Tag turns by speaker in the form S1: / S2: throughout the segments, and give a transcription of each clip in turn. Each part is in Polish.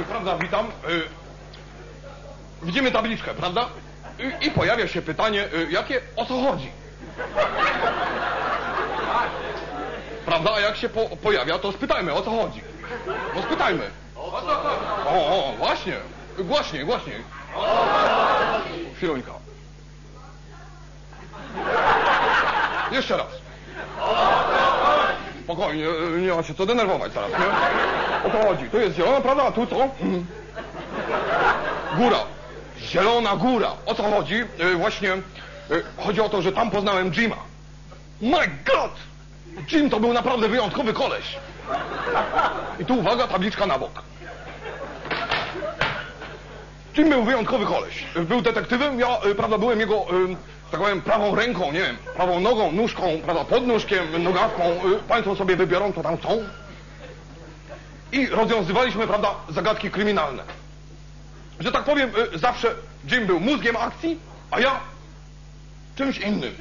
S1: y, prawda, witam. y, Widzimy tabliczkę, prawda? I, I pojawia się pytanie, jakie, o co chodzi? Prawda? A jak się po, pojawia, to spytajmy, o co chodzi. No spytajmy. O, o, właśnie. Głośniej, głośniej. Chwiluńka. Jeszcze raz. Spokojnie, nie ma się co denerwować teraz, nie? O to chodzi. Tu jest zielona, prawda? A tu co? Góra. Zielona góra. O co chodzi? Y, Właśnie y, chodzi o to, że tam poznałem Jima. My God! Jim to był naprawdę wyjątkowy koleś. I tu uwaga, tabliczka na bok. Jim był wyjątkowy koleś. Był detektywem, ja, y, prawda, byłem jego, tak powiem, prawą ręką, nie wiem, prawą nogą, nóżką, prawda, podnóżkiem, nogawką. Y, Państwo sobie wybiorą, co tam chcą. I rozwiązywaliśmy, prawda, zagadki kryminalne. Że tak powiem, y, zawsze Jim był mózgiem akcji, a ja czymś innym.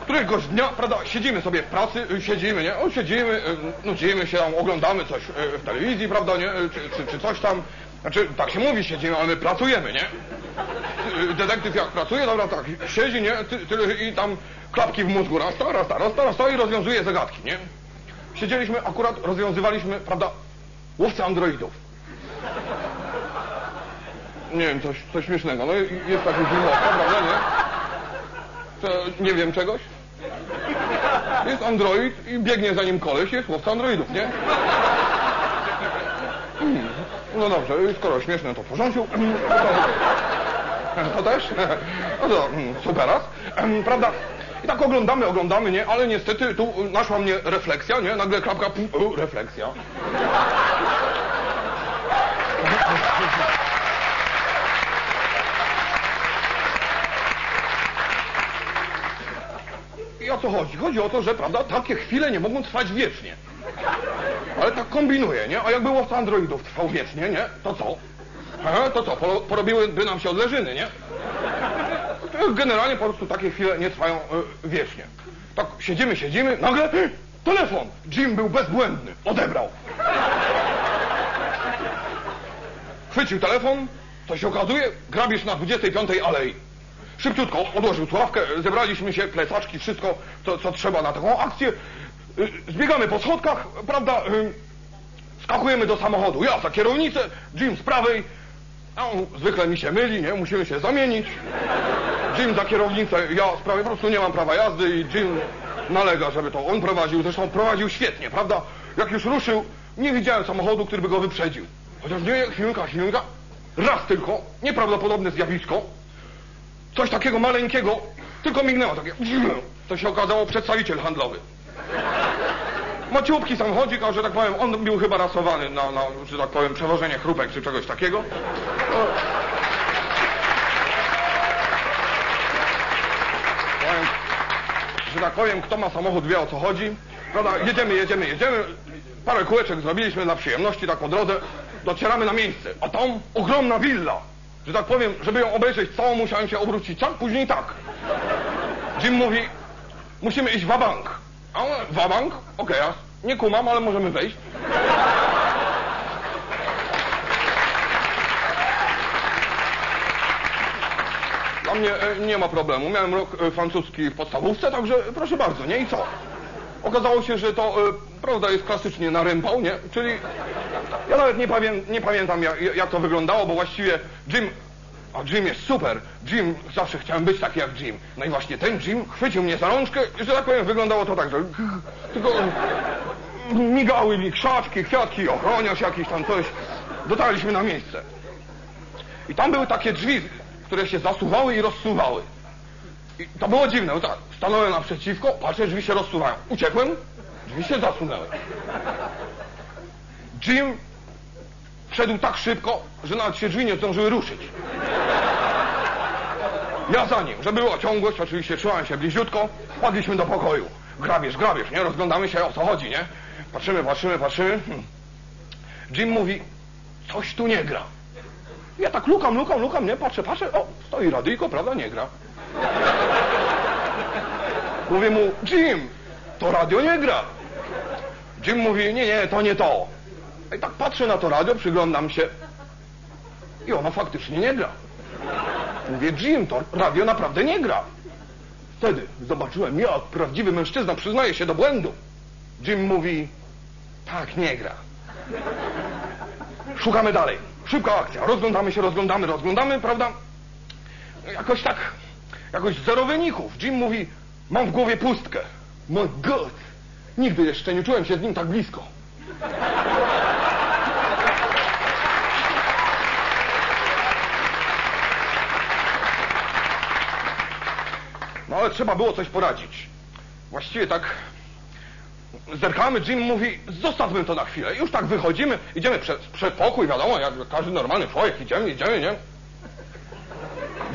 S1: Któregoś dnia, prawda, siedzimy sobie w pracy, y, siedzimy, nie? O, siedzimy, y, nudzimy się tam, oglądamy coś y, w telewizji, prawda, nie? Y, Czy, czy, czy coś tam. Znaczy, tak się mówi, siedzimy, ale my pracujemy, nie? Y, Detektyw jak pracuje, dobra, tak, siedzi, nie? Ty, ty, I tam klapki w mózgu, raz to, raz to, raz to, raz to i rozwiązuje zagadki, nie? Siedzieliśmy, akurat rozwiązywaliśmy, prawda, łowcę androidów. Nie wiem, coś, coś śmiesznego. No jest taki filmowa, prawda, nie? To nie wiem czegoś? Jest android i biegnie za nim koleś, jest łowca androidów, nie? No dobrze, skoro śmieszne, to w porządku. To też? No to mm, superas. Em, Prawda? I tak oglądamy, oglądamy, nie? Ale niestety tu naszła mnie refleksja, nie? Nagle klapka, refleksja. Co chodzi? Chodzi o to, że prawda, takie chwile nie mogą trwać wiecznie. Ale tak kombinuje, nie? A jakby łowca androidów trwał wiecznie, nie? To co? To co? Poro- Porobiłyby nam się odleżyny, nie? Generalnie po prostu takie chwile nie trwają y, wiecznie. Tak siedzimy, siedzimy, nagle y, telefon! Jim był bezbłędny, odebrał. Chwycił telefon, co się okazuje, grabież na 25 alei. Szybciutko odłożył słuchawkę, zebraliśmy się, plecaczki, wszystko, co, co trzeba na taką akcję. Y, Zbiegamy po schodkach, prawda, y, skakujemy do samochodu. Ja za kierownicę, Jim z prawej. On zwykle mi się myli, nie? Musimy się zamienić. Jim za kierownicę, ja z prawej, po prostu nie mam prawa jazdy i Jim nalega, żeby to on prowadził. Zresztą prowadził świetnie, prawda? Jak już ruszył, nie widziałem samochodu, który by go wyprzedził. Chociaż nie, chwilka, chwilka. Raz tylko, nieprawdopodobne zjawisko. Coś takiego maleńkiego, tylko mignęło takie. To się okazało przedstawiciel handlowy. Maciupki samochodzik, a że tak powiem, on był chyba rasowany na, na że tak powiem, przewożenie chrupek czy czegoś takiego. Powiem, że tak powiem, kto ma samochód wie o co chodzi. Prawda, jedziemy, jedziemy, jedziemy. Parę kółeczek zrobiliśmy dla przyjemności, tak po drodze. Docieramy na miejsce, a tam ogromna willa. Że tak powiem, żeby ją obejrzeć całą, musiałem się obrócić tak, później tak. Jim mówi, musimy iść wabank. A on, wabank? Okej, ja nie kumam, ale możemy wejść. Dla mnie e, nie ma problemu. Miałem rok e, francuski w podstawówce, także proszę bardzo, nie? I co? Okazało się, że to e, prawda jest klasycznie na rympał, nie? Czyli ja nawet nie, pamię nie pamiętam jak, jak to wyglądało, bo właściwie Jim... A Jim jest super. Jim, zawsze chciałem być taki jak Jim. No i właśnie ten Jim chwycił mnie za rączkę i, że tak powiem, wyglądało to tak, że... Tylko migały mi krzaczki, kwiatki, ochroniarz jakiś tam coś. Dotarliśmy na miejsce. I tam były takie drzwi, które się zasuwały i rozsuwały. I to było dziwne, bo tak, stanąłem naprzeciwko, patrzę, drzwi się rozsuwają. Uciekłem, drzwi się zasunęły. Jim szedł tak szybko, że nawet się drzwi nie zdążyły ruszyć. Ja za nim, żeby była ciągłość, oczywiście trzymałem się bliziutko, wpadliśmy do pokoju. Grabież, grabież, nie? Rozglądamy się, o co chodzi, nie? Patrzymy, patrzymy, patrzymy. Hmm. Jim mówi, coś tu nie gra. Ja tak lukam, lukam, lukam, nie? Patrzę, patrzę, o, stoi radyjko, prawda, nie gra. Mówię mu, Jim, to radio nie gra. Jim mówi, nie, nie, to nie to. I tak patrzę na to radio, przyglądam się i ono faktycznie nie gra. Mówię, Jim, to radio naprawdę nie gra. Wtedy zobaczyłem, jak prawdziwy mężczyzna przyznaje się do błędu. Jim mówi, tak, nie gra. Szukamy dalej. Szybka akcja. Rozglądamy się, rozglądamy, rozglądamy, prawda? Jakoś tak, jakoś zero wyników. Jim mówi, mam w głowie pustkę. My God! Nigdy jeszcze nie czułem się z nim tak blisko. No ale trzeba było coś poradzić. Właściwie tak zerkamy, Jim mówi, zostawmy to na chwilę. Już tak wychodzimy, idziemy przez przedpokój, wiadomo, jak każdy normalny człowiek, idziemy, idziemy, nie?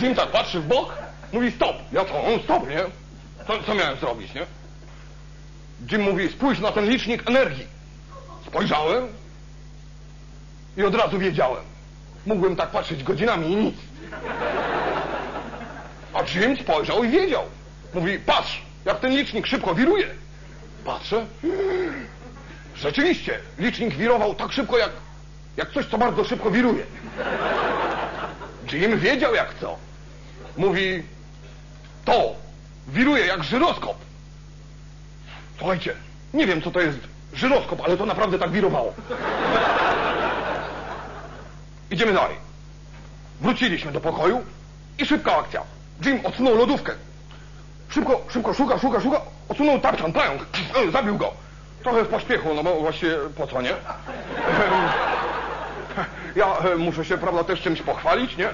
S1: Jim tak patrzy w bok, mówi stop. Ja co, on stop, nie? Co, co miałem zrobić, nie? Jim mówi, spójrz na ten licznik energii. Spojrzałem i od razu wiedziałem. Mógłbym tak patrzeć godzinami i nic. A Jim spojrzał i wiedział. Mówi, patrz, jak ten licznik szybko wiruje. Patrzę. Rzeczywiście, licznik wirował tak szybko, jak, jak coś, co bardzo szybko wiruje. Jim wiedział jak co. Mówi, to wiruje jak żyroskop. Słuchajcie, nie wiem co to jest żyroskop, ale to naprawdę tak wirowało. Idziemy dalej. Wróciliśmy do pokoju i szybka akcja. Jim odsunął lodówkę. Szybko, szybko, szuka, szuka, szuka. Odsunął tapczan, pająk. Zabił go. Trochę w pośpiechu, no bo właściwie po co, nie? Ja e, muszę się, prawda, też czymś pochwalić, nie?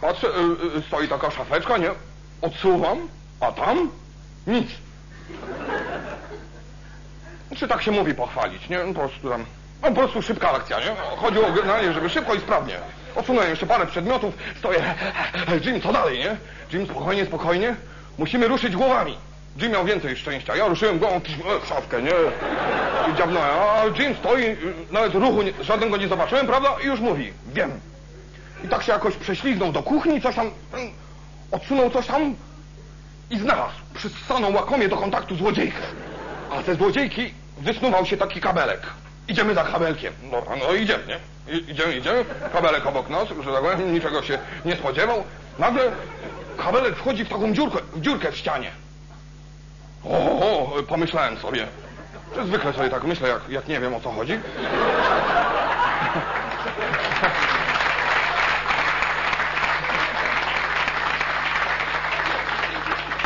S1: Patrzę, e, e, stoi taka szafeczka, nie? Odsuwam, a tam nic. Czy tak się mówi pochwalić, nie? Po prostu tam, no po prostu szybka akcja, nie? Chodziło generalnie, żeby szybko i sprawnie. Odsunąłem jeszcze parę przedmiotów, stoję, Jim, co dalej, nie? Jim, spokojnie, spokojnie, musimy ruszyć głowami. Jim miał więcej szczęścia, ja ruszyłem głową e, w szafkę, nie? I dziabnąłem, a Jim stoi, nawet ruchu nie, żadnego nie zobaczyłem, prawda? I już mówi, wiem. I tak się jakoś prześliznął do kuchni, coś tam, mm, odsunął coś tam i znalazł przyssaną łakomie do kontaktu złodziejkę. A ze złodziejki wysnuwał się taki kabelek. Idziemy za kabelkiem. No, no idziemy, nie? I, idziemy, idziemy. Kabelek obok nas, że tak powiem, niczego się nie spodziewał. Nagle kabelek wchodzi w taką dziurkę, w dziurkę w ścianie. O, o, pomyślałem sobie. Zwykle sobie tak myślę, jak, jak nie wiem o co chodzi.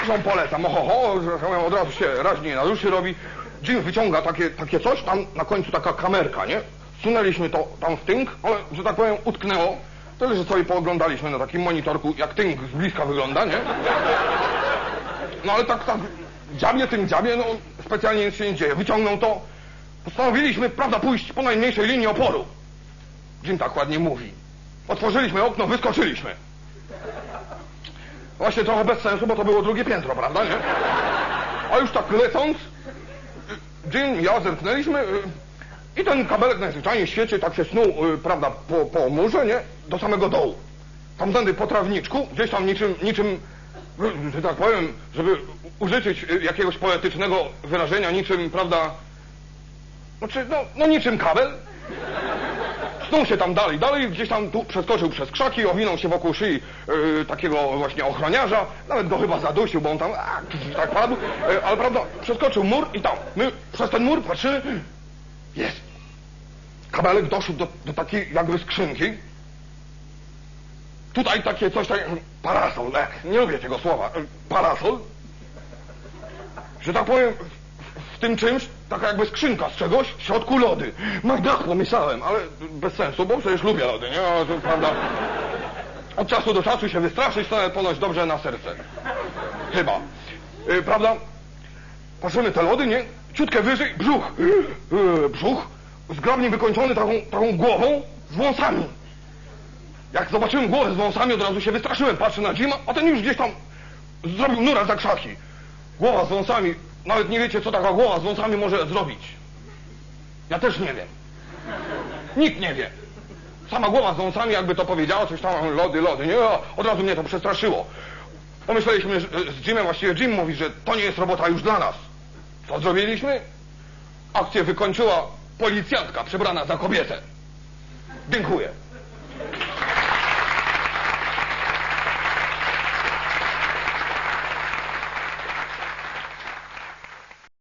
S1: Zresztą polecam, oho, ho, że tak od razu się raźniej na duszy robi. Jim wyciąga takie, takie coś, tam na końcu taka kamerka, nie? Sunęliśmy to tam w tynk, ale, że tak powiem, utknęło. Tyle, że sobie pooglądaliśmy na takim monitorku, jak tynk z bliska wygląda, nie? No ale tak, tak, dziabie tym dziabie, no specjalnie nic się nie dzieje. Wyciągnął to. Postanowiliśmy, prawda, pójść po najmniejszej linii oporu. Jim tak ładnie mówi. Otworzyliśmy okno, wyskoczyliśmy. Właśnie trochę bez sensu, bo to było drugie piętro, prawda, nie? A już tak lecąc, Jim ja zerknęliśmy y, i ten kabelek najzwyczajniej w świecie tak się snuł, y, prawda, po, po murze, nie? Do samego dołu. Tamtędy po trawniczku, gdzieś tam niczym, niczym, y, że tak powiem, żeby użyczyć jakiegoś poetycznego wyrażenia, niczym, prawda, znaczy, no, no niczym kabel. Snuł się tam dalej, dalej, gdzieś tam tu przeskoczył przez krzaki, owinął się wokół szyi y, takiego właśnie ochroniarza, nawet go chyba zadusił, bo on tam a, tak padł, y, ale prawda, przeskoczył mur i tam, my przez ten mur patrzymy, jest. Kabelek doszedł do, do takiej jakby skrzynki. Tutaj takie coś, tak, parasol, tak, nie lubię tego słowa, y, parasol. Że tak powiem, w tym czymś taka jakby skrzynka z czegoś, w środku lody. Tak pomyślałem, ale bez sensu, bo przecież lubię lody, nie? Prawda? Od czasu do czasu się wystraszyć, to ponoć dobrze na serce. Chyba. Y, prawda? Patrzymy te lody, nie? Ciutkę wyżej, brzuch. Y, y, brzuch zgrabnie wykończony taką, taką głową z wąsami. Jak zobaczyłem głowę z wąsami, od razu się wystraszyłem. Patrzę na Jima, a ten już gdzieś tam zrobił nura za krzaki. Głowa z wąsami. Nawet nie wiecie, co taka głowa z wąsami może zrobić. Ja też nie wiem. Nikt nie wie. Sama głowa z wąsami, jakby to powiedziała, coś tam, lody, lody, nie? Od razu mnie to przestraszyło. Pomyśleliśmy że, z Jimem, właściwie Jim mówi, że to nie jest robota już dla nas. Co zrobiliśmy? Akcję wykończyła Policjantka przebrana za kobietę. Dziękuję.